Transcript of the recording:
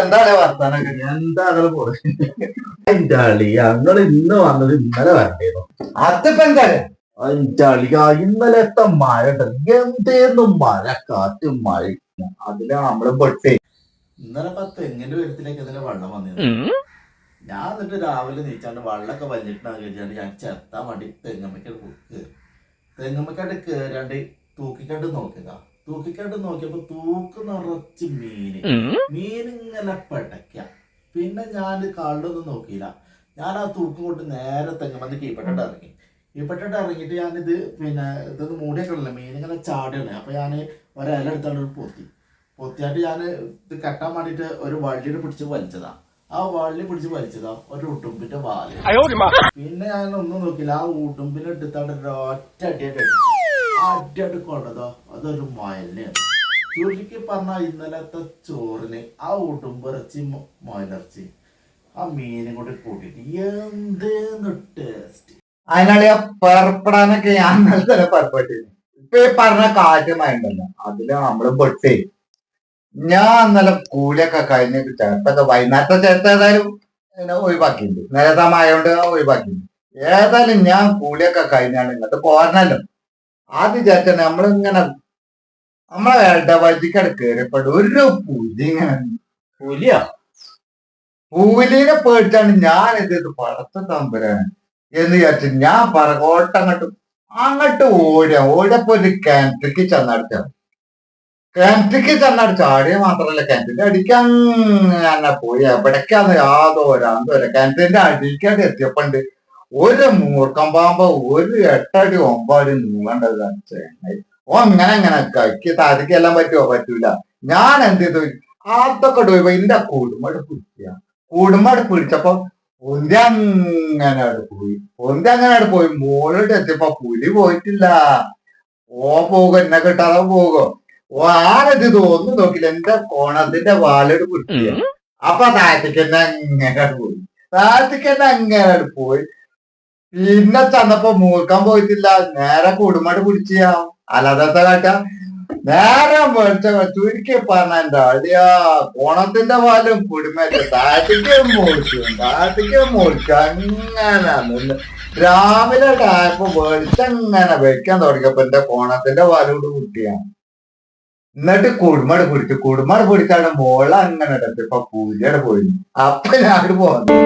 എന്താണ് വർത്താനൊക്കെ? എന്താ അങ്ങനെ പോയി അളി ഞങ്ങൾ ഇന്ന് വന്നത് ഇന്നലെ വരണ്ടേന്നു? അതിപ്പോ എന്താണ് അഞ്ചാളിക ഇന്നലത്തെ മഴ എന്തേന്നും മഴ കാറ്റും മഴ. അതിലാ നമ്മൾ പൊട്ടേ. ഇന്നലെ പത്ത് തെങ്ങിന്റെ ഉയരത്തിലേക്ക് ഇതിന്റെ വെള്ളം വന്നിരുന്നു. ഞാൻ എന്നിട്ട് രാവിലെ നീച്ചാണ്ട് വെള്ളമൊക്കെ വലിഞ്ഞിട്ടാണ് കഴിച്ചാണ്ട് ഞാൻ ചെത്താൻ വേണ്ടി തെങ്ങമ്മയ്ക്ക് കയറി തെങ്ങമ്മക്കാണ്ട് കയറാണ്ട് തൂക്കിക്കണ്ട് നോക്കിയതാ തൂക്കിക്കണ്ട് നോക്കിയപ്പോ തൂക്ക് നിറച്ച് മീന്. മീൻ ഇങ്ങനെ പെടയ്ക്ക. പിന്നെ ഞാൻ കള്ളൊന്നും നോക്കിയില്ല. ഞാൻ ആ തൂക്ക് കൊണ്ട് നേരെ തെങ്ങമ്മന്ന് കീപ്പെട്ടിട്ട് ഇറങ്ങി. കീപ്പെട്ടിട്ട് ഇറങ്ങിയിട്ട് ഞാനിത് പിന്നെ ഇതൊന്ന് മൂടിയൊക്കെ ഉള്ളു മീൻ ഇങ്ങനെ ചാടുകയാണ് അപ്പൊ ഞാൻ ഒരല എടുത്താണ്ട് പൊത്തി. പൊത്തിയായിട്ട് ഞാൻ ഇത് കെട്ടാൻ വേണ്ടിയിട്ട് ഒരു വള്ളിയുടെ പിടിച്ച് വലിച്ചതാ. ആ വള്ളി പിടിച്ച് വലിച്ചതാ ഒരു ഉടുമ്പിന്റെ വാൽ. പിന്നെ ഞാൻ ഒന്നും നോക്കില്ല ആ ഉടുമ്പിനെ എടുത്താണ്ട് ഒരു ഒറ്റ അടിയായിട്ട് അടിയായിട്ട് കൊണ്ടതോ. അതൊരു മയലാണ് ചുരുക്കി പറഞ്ഞ ഇന്നലത്തെ ചോറിന് ആ ഉടുമ്പിറച്ചി മൊയലിറച്ചി ആ മീനും കൂടി കൂട്ടിയിട്ട് എന്തേന്ന് ടേസ്റ്റ് അതിനാളി ആ പെർപ്പെടാനൊക്കെ ഞാൻ നല്ല തന്നെ പെർപ്പെട്ടിരുന്നു ഇപ്പൊ ഈ പറഞ്ഞ കാറ്റ് മയണ്ടല്ലോ. അതിൽ നമ്മൾ പൊട്ടേ ഞാൻ ഇന്നലെ കൂലിയൊക്കെ കഴിഞ്ഞിട്ട് ചേർത്തൊക്കെ വൈകുന്നേരത്തെ ചേർത്ത് ഏതായാലും ഒഴിവാക്കിയിട്ടുണ്ട്. നേരതമായോണ്ട് ഒഴിവാക്കിയിട്ടുണ്ട്. ഏതായാലും ഞാൻ കൂലിയൊക്കെ കഴിഞ്ഞാണ് ഇങ്ങോട്ട് പോരണല്ലോ. ആദ്യം ചേർത്ത നമ്മളിങ്ങനെ നമ്മളെ ഇടവഴിക്കട് കയറിയപ്പോൾ ഒരു പുലി ഇങ്ങനെ പുലിയോ? പൂലിനെ പേടിച്ചാണ് ഞാൻ ഇത് പടത്ത തമ്പുരാണ് എന്ന് വിചാരിച്ചു ഞാൻ പറകോട്ടങ്ങോട്ട് അങ്ങോട്ട് ഓടിയ ഓടിയപ്പോ ഒരു കിണറ്റിക്ക് ചെന്നടിച്ച കിണറ്റിക്ക് ചെന്നടിച്ച ചാടിയ മാത്രല്ല. കിണറ്റിന്റെ അടിക്ക് അങ്ങനെ പോയി. എവിടേക്കാന്ന് യാതൊരു അന്തോര കിണറ്റിന്റെ അടിക്കാണ്ട് എത്തിയപ്പോണ്ട് ഒരു മൂർക്കം പാമ്പ് ഒരു എട്ടടി ഒമ്പടി നീളണ്ടത് ചെങ്ങായി ഓ അങ്ങനെ അങ്ങനെ കക്കി താഴേക്കെല്ലാം പറ്റുമോ പറ്റൂല. ഞാൻ എന്ത് ചെയ്തു? അതൊക്കെ പോയപ്പോ എന്റെ കുടുംബം പിടിക്കുക. കുടുംബം പിടിച്ചപ്പോ പൊന്തി അങ്ങനെ പോയി. പൊന്തി അങ്ങനെ പോയി. മോളോട്ട് എത്തിയപ്പോ പുലി പോയിട്ടില്ല. ഓ പോകും. എന്നെ കിട്ടാതെ പോകും. ഓ തോന്നു നോക്കില്ല എന്റെ കോണത്തിന്റെ വാലോട് കുട്ടിയ അപ്പൊ താഴത്തേക്ക് തന്നെ അങ്ങനെ പോയി. താഴത്തേക്ക് തന്നെ അങ്ങനെ പോയി. പിന്നെ ചെന്നപ്പോ മൂർക്കാൻ പോയിട്ടില്ല. നേരെ കുടുംബം പിടിച്ച അല്ലാതെ കാട്ട? നേരെ വെളിച്ച ചുരുക്കി പറഞ്ഞ എന്റെ അടിയാ കോണത്തിന്റെ പാലും കുടുംബത്തെ താഴത്തേക്ക് മോളിച്ചു താഴത്തേക്ക് മോളിച്ചു അങ്ങനെ രാവിലെ ആയപ്പോ വെളിച്ചങ്ങനെ വെക്കാൻ തുടങ്ങിയപ്പോ എന്റെ കോണത്തിന്റെ പാലോട് കുട്ടിയാണ് എന്നിട്ട് കുടുംബട് പിടിച്ചു കുടുംബട് പിടിച്ചാണ് മോൾ. അങ്ങനെ ഇപ്പൊ പൂജയുടെ പോയിരുന്നു അപ്പൊ ഞാൻ പോന്നു.